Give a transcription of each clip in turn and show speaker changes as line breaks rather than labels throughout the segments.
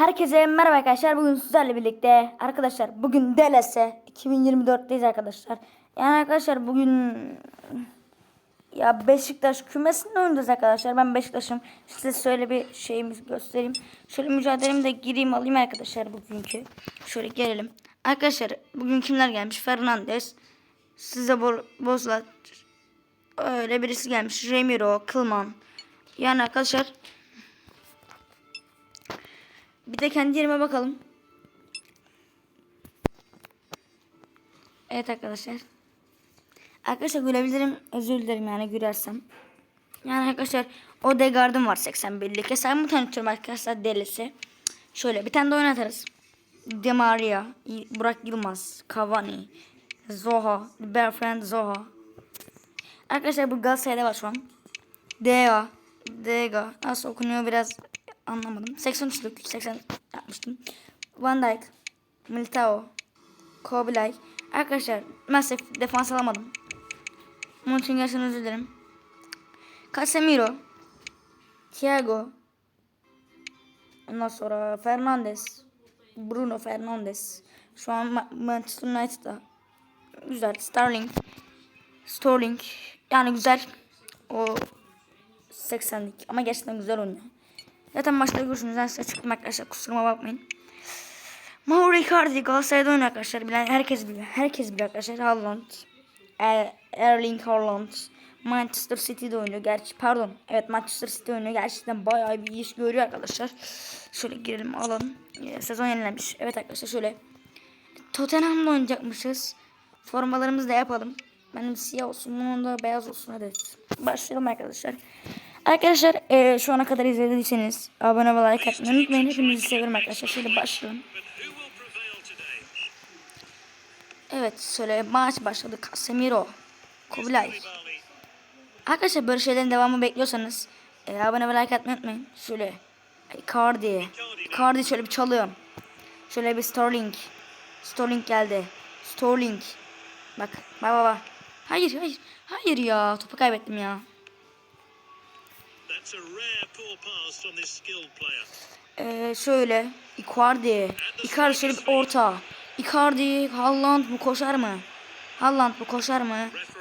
Herkese merhaba arkadaşlar. Bugün sizlerle birlikte arkadaşlar bugün DLS 2024'teyiz arkadaşlar. Yani arkadaşlar bugün ya Beşiktaş kümesinde oynayacağız arkadaşlar. Ben Beşiktaş'ım. Size şöyle bir şeyimizi göstereyim. Şöyle mücadelemi de gireyim alayım arkadaşlar bugünkü. Şöyle gelelim. Arkadaşlar bugün kimler gelmiş? Fernandes, size Bo Bozlat, öyle birisi gelmiş. Remiro, Kılman. Yani arkadaşlar bir de kendi yerime bakalım. Evet arkadaşlar. Arkadaşlar gülebilirim. Özür dilerim yani gülersem. Yani arkadaşlar o Degard'ım var 81'lik. Hesabımı tanıtıyorum arkadaşlar delisi. Şöyle bir tane de oynatarız. De Maria, Burak Yılmaz, Cavani, Zoha, Berfriend Zoha. Arkadaşlar bu Galatasaray'da var şu an. Dega, Dega. Nasıl okunuyor biraz anlamadım. 83'lük 80 yapmıştım. Van Dijk, Militao, Kobilay. Arkadaşlar maalesef defans alamadım. Bunun için gerçekten özür dilerim. Casemiro, Thiago, ondan sonra Fernandes, Bruno Fernandes. Şu an Ma- Manchester United'da. Güzel. Sterling, Sterling. Yani güzel. O 80'lik ama gerçekten güzel oynuyor. Zaten maçta görürsünüz. Ben size çıktım arkadaşlar. Kusuruma bakmayın. Mauro Icardi Galatasaray'da oynuyor arkadaşlar. Bilen herkes biliyor. Herkes biliyor arkadaşlar. Haaland. Er- Erling Haaland. Manchester City'de oynuyor. Gerçi pardon. Evet Manchester City oynuyor. Gerçekten bayağı bir iş görüyor arkadaşlar. Şöyle girelim alalım. Ee, sezon yenilenmiş. Evet arkadaşlar şöyle. Tottenham'da oynayacakmışız. Formalarımızı da yapalım. Benim siyah olsun. Bunun da beyaz olsun. Hadi başlayalım arkadaşlar. Arkadaşlar eee, şu ana kadar izlediyseniz abone ve like atmayı unutmayın. Hepinizi severim arkadaşlar. Şöyle başlayalım. Evet şöyle maç başladı. Casemiro. Kubilay. Arkadaşlar böyle şeylerin devamı bekliyorsanız eee, abone ve like atmayı unutmayın. Şöyle Icardi. Icardi şöyle bir çalıyorum. Şöyle bir Sterling. Sterling geldi. Sterling. Bak bak bak. bak. Hayır hayır. Hayır ya. Topu kaybettim ya. Ee, şöyle Icardi. Icardi şöyle bir orta. Icardi Haaland bu koşar mı? Haaland bu koşar mı?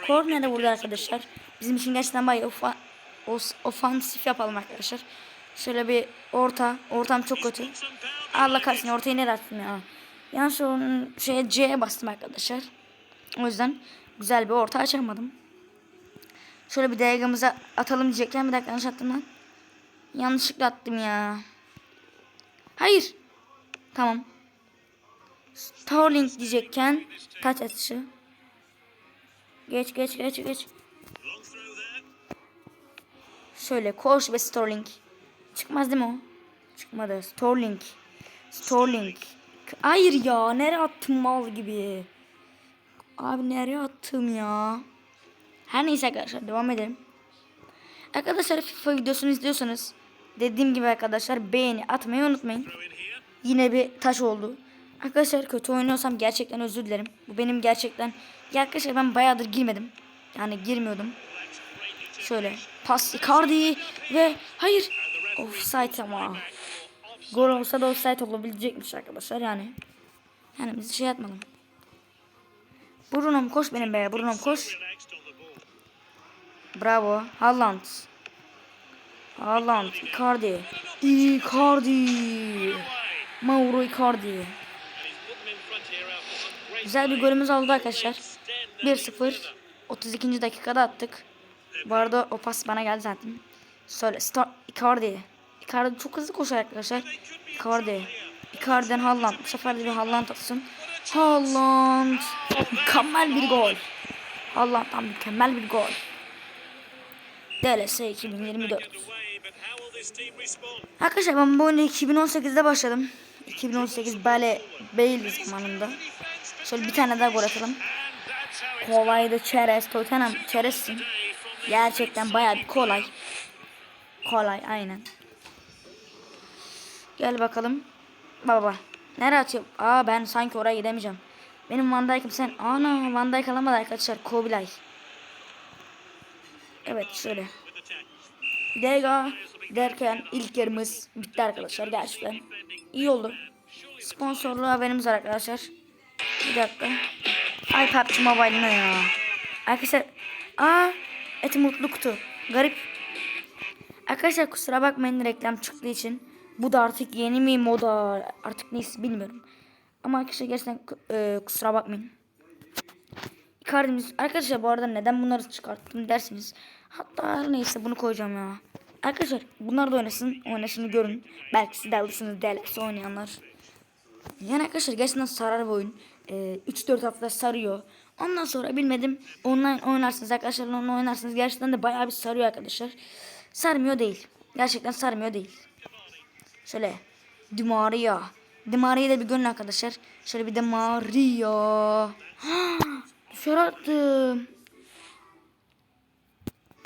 Korner de vurdu arkadaşlar. Bizim için gerçekten bayağı ofa, ofansif yapalım arkadaşlar. Şöyle bir orta. Ortam çok kötü. Allah kahretsin ortayı nereye attım ya. Yanlış onun şeye C'ye bastım arkadaşlar. O yüzden güzel bir orta açamadım. Şöyle bir DG'mize atalım diyecekken bir dakika yanlış attım lan. Yanlışlıkla attım ya. Hayır. Tamam. Starlink diyecekken taç atışı. Geç geç geç geç. Şöyle koş ve Starlink. Çıkmaz değil mi o? Çıkmadı. Starlink. Starlink. Hayır ya nereye attım mal gibi. Abi nereye attım ya. Her neyse arkadaşlar devam edelim. Arkadaşlar FIFA videosunu izliyorsanız dediğim gibi arkadaşlar beğeni atmayı unutmayın. Yine bir taş oldu. Arkadaşlar kötü oynuyorsam gerçekten özür dilerim. Bu benim gerçekten... Ya arkadaşlar ben bayağıdır girmedim. Yani girmiyordum. Şöyle pas Icardi ve hayır. Offside ama. Gol olsa da offside olabilecekmiş arkadaşlar yani. Yani biz şey yapmadım. Bruno'm koş benim be. Bruno'm koş. Bravo. Haaland. Haaland. Icardi. Icardi. Mauro Icardi. Güzel bir golümüz oldu arkadaşlar.
stand
1-0. 32. dakikada attık. Bu arada o pas bana geldi zaten. Söyle. Star Icardi. Icardi çok hızlı koşar arkadaşlar. Icardi. Icardi'den Haaland. Bu sefer de bir Haaland atsın. Haaland. Mükemmel bir gol. Haaland'dan mükemmel bir gol. DLS 2024.
away, but how will this team respond?
Arkadaşlar ben bu oyunu 2018'de başladım. 2018 Bale Bailey zamanında. Şöyle bir tane daha gol atalım. Kolaydı çerez. Tottenham çerezsin. Gerçekten bayağı bir kolay. Kolay aynen. Gel bakalım. Baba. Nereye atıyor? Aa ben sanki oraya gidemeyeceğim. Benim Van Dijk'im sen. Ana Van Dijk alamadı arkadaşlar. Kobilay. Evet şöyle. Dega derken ilk yarımız bitti arkadaşlar gerçekten. İyi oldu. Sponsorluğu haberimiz var arkadaşlar. Bir dakika. Ay PUBG Mobile'ına ya. Arkadaşlar. Aa. Eti mutlu kutu. Garip. Arkadaşlar kusura bakmayın reklam çıktığı için. Bu da artık yeni mi moda artık neyse bilmiyorum. Ama arkadaşlar gerçekten e, kusura bakmayın. Icardi'miz. Arkadaşlar bu arada neden bunları çıkarttım dersiniz. Hatta her neyse bunu koyacağım ya. Arkadaşlar bunlar da oynasın. Oynasını görün. Belki siz de alırsınız DLS oynayanlar. Yani arkadaşlar gerçekten sarar bu oyun. Ee, 3-4 hafta sarıyor. Ondan sonra bilmedim online oynarsınız arkadaşlar online oynarsınız. Gerçekten de bayağı bir sarıyor arkadaşlar. Sarmıyor değil. Gerçekten sarmıyor değil. Şöyle. Di Maria. Di Maria'yı da bir görün arkadaşlar. Şöyle bir de Maria. Dışarı attım.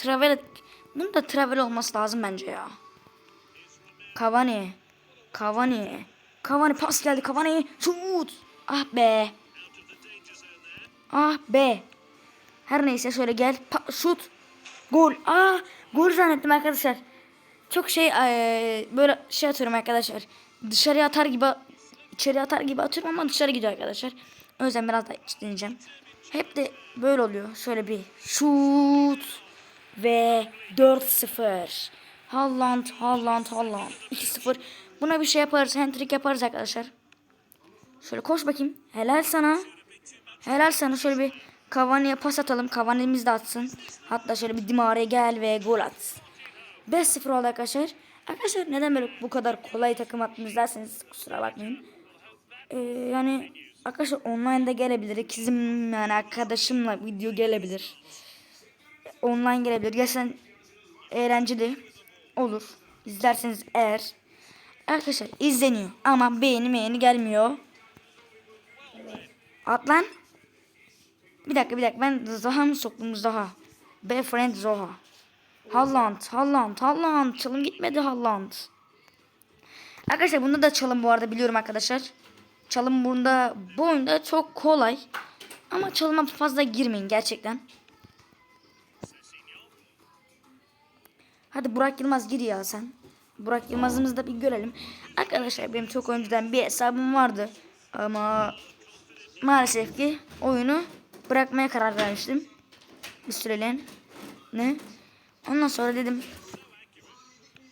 Travel. Bunun da travel olması lazım bence ya. Cavani. Cavani. Cavani pas geldi. Cavani şut. Ah be. Ah be. Her neyse şöyle gel. Pa- şut. Gol. Ah gol zannettim arkadaşlar. Çok şey eee, böyle şey atıyorum arkadaşlar. Dışarıya atar gibi içeri atar gibi atıyorum ama dışarı gidiyor arkadaşlar. O yüzden biraz daha iç deneyeceğim. Hep de böyle oluyor. Şöyle bir şut ve 4-0. Haaland, Haaland, Haaland. 2-0. Buna bir şey yaparız. Hat-trick yaparız arkadaşlar. Şöyle koş bakayım. Helal sana. Helal sana. Şöyle bir Cavani'ye pas atalım. Cavani'miz de atsın. Hatta şöyle bir Dimare gel ve gol at. 5-0 oldu arkadaşlar. Arkadaşlar neden böyle bu kadar kolay takım attınız derseniz kusura bakmayın. Ee, yani arkadaşlar online'da gelebilir. İkizim yani arkadaşımla video gelebilir. Online gelebilir. Gerçekten eğlenceli olur. İzlerseniz eğer. Arkadaşlar izleniyor ama beğeni beğeni gelmiyor. At lan. Bir dakika bir dakika ben Zaha mı soktum Zaha? Befriend Zaha. Haaland, Haaland, Haaland. Çalım gitmedi Haaland. Arkadaşlar bunda da çalım bu arada biliyorum arkadaşlar. Çalım bunda bu oyunda çok kolay. Ama çalıma fazla girmeyin gerçekten. Hadi Burak Yılmaz gir ya sen. Burak Yılmaz'ımızı da bir görelim. Arkadaşlar benim çok önceden bir hesabım vardı. Ama maalesef ki oyunu bırakmaya karar vermiştim. Bir süreliğine. Ne? Ondan sonra dedim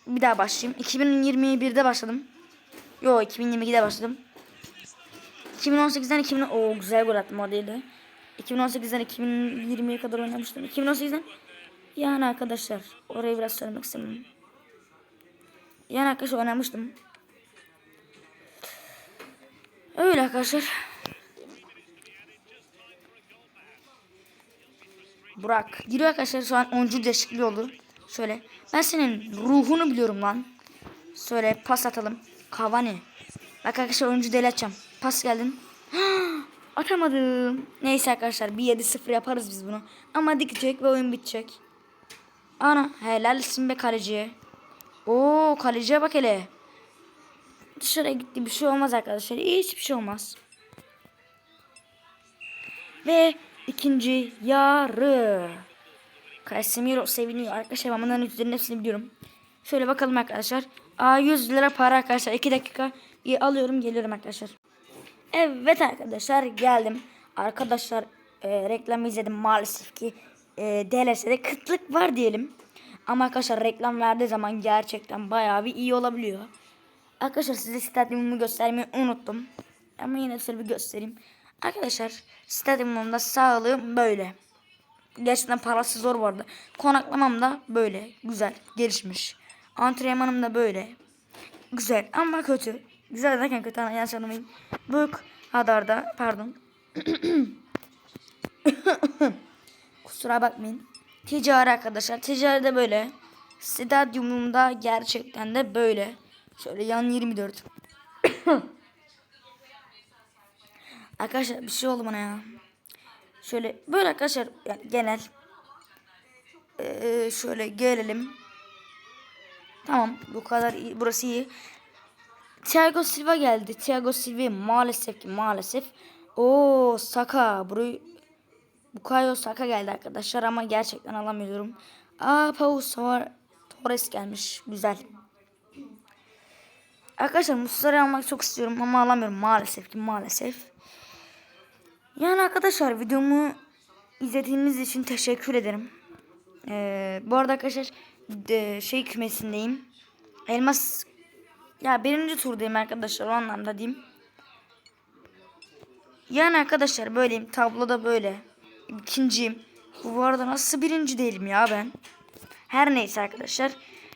bir daha başlayayım. 2021'de başladım. Yo 2022'de başladım. 2018'den 2000 o güzel gol attım o değildi. 2018'den 2020'ye kadar oynamıştım. 2018'den yani arkadaşlar orayı biraz söylemek istedim. Yani arkadaşlar oynamıştım. Öyle arkadaşlar. Burak. Giriyor arkadaşlar şu an 10. değişikliği oldu. Şöyle. Ben senin ruhunu biliyorum lan. Şöyle pas atalım. Cavani. Bak arkadaşlar oyuncu deli açacağım. Pas geldin. Atamadım. Neyse arkadaşlar bir 7-0 yaparız biz bunu. Ama dikecek ve oyun bitecek. Ana helalsin be kaleciye. Oo kaleciye bak hele. Dışarıya gitti bir şey olmaz arkadaşlar. Hiçbir şey olmaz. Ve ikinci yarı. Casemiro seviniyor. Arkadaşlar ben bunların üzerinin hepsini biliyorum. Şöyle bakalım arkadaşlar. Aa 100 lira para arkadaşlar. 2 dakika alıyorum geliyorum arkadaşlar. Evet arkadaşlar geldim. Arkadaşlar e, reklamı izledim maalesef ki e, DLS'de kıtlık var diyelim. Ama arkadaşlar reklam verdiği zaman gerçekten bayağı bir iyi olabiliyor. Arkadaşlar size stadyumumu göstermeyi unuttum. Ama yine size bir göstereyim. Arkadaşlar stadyumumda sağlığım böyle. Gerçekten parası zor vardı. Konaklamam da böyle. Güzel. Gelişmiş. Antrenmanım da böyle. Güzel ama kötü. Güzel derken kötü yanlış anlamayın. Bu kadar da pardon. Kusura bakmayın. Ticari arkadaşlar. Ticari de böyle. Stadyumumda gerçekten de böyle. Şöyle yan 24. arkadaşlar bir şey oldu bana ya. Şöyle böyle arkadaşlar yani genel. Ee, şöyle gelelim. Tamam bu kadar iyi. Burası iyi. Thiago Silva geldi. Thiago Silva maalesef ki maalesef. O Saka. Burayı Bukayo Saka geldi arkadaşlar ama gerçekten alamıyorum. Aa Pau Torres gelmiş. Güzel. Arkadaşlar Muslera'yı almak çok istiyorum ama alamıyorum maalesef ki maalesef. Yani arkadaşlar videomu izlediğiniz için teşekkür ederim. Ee, bu arada arkadaşlar şey kümesindeyim. Elmas ya birinci turdayım arkadaşlar o anlamda diyeyim. Yani arkadaşlar böyleyim tabloda böyle. İkinciyim. Bu arada nasıl birinci değilim ya ben. Her neyse arkadaşlar.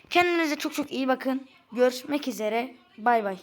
Kendinize çok çok iyi bakın. Görüşmek üzere. Bay bay.